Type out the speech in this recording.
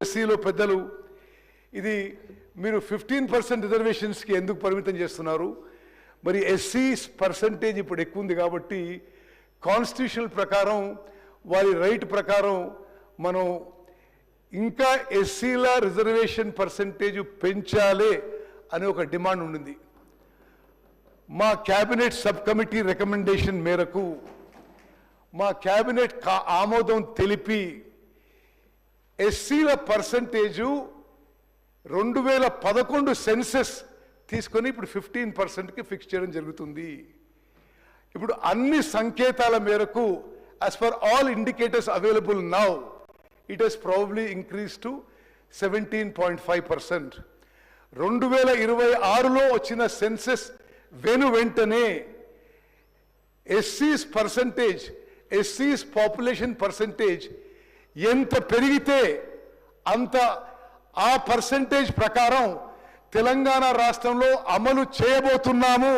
ఎస్సీలో పెద్దలు ఇది మీరు ఫిఫ్టీన్ పర్సెంట్ రిజర్వేషన్స్కి ఎందుకు పరిమితం చేస్తున్నారు? మరి ఎస్సీ పర్సంటేజ్ ఇప్పుడు ఎక్కువ ఉంది కాబట్టి కాన్స్టిట్యూషన్ ప్రకారం వారి రైట్ ప్రకారం మనం ఇంకా ఎస్సీల రిజర్వేషన్ పర్సంటేజ్ పెంచాలే అనే ఒక డిమాండ్ ఉండింది. మా క్యాబినెట్ సబ్ కమిటీ రికమెండేషన్ మేరకు మా క్యాబినెట్ కా- ఆమోదం తెలిపి ఎస్సీల పర్సంటేజు రెండు వేల పదకొండు సెన్సెస్ తీసుకొని ఇప్పుడు ఫిఫ్టీన్ పర్సెంట్కి ఫిక్స్ చేయడం జరుగుతుంది. ఇప్పుడు అన్ని సంకేతాల మేరకు as per all indicators available now it is probably increase to seventeen point five percent రెండు వేల ఇరవై ఆరులో వచ్చిన సెన్సెస్ వెను వెంటనే ఎస్సీస్ పర్సంటేజ్ ఎస్సీస్ పాపులేషన్ పర్సంటేజ్ ఎంత పెరిగితే అంత ఆ పర్సంటేజ్ ప్రకారం తెలంగాణ రాష్ట్రంలో అమలు చేయబోతున్నాము.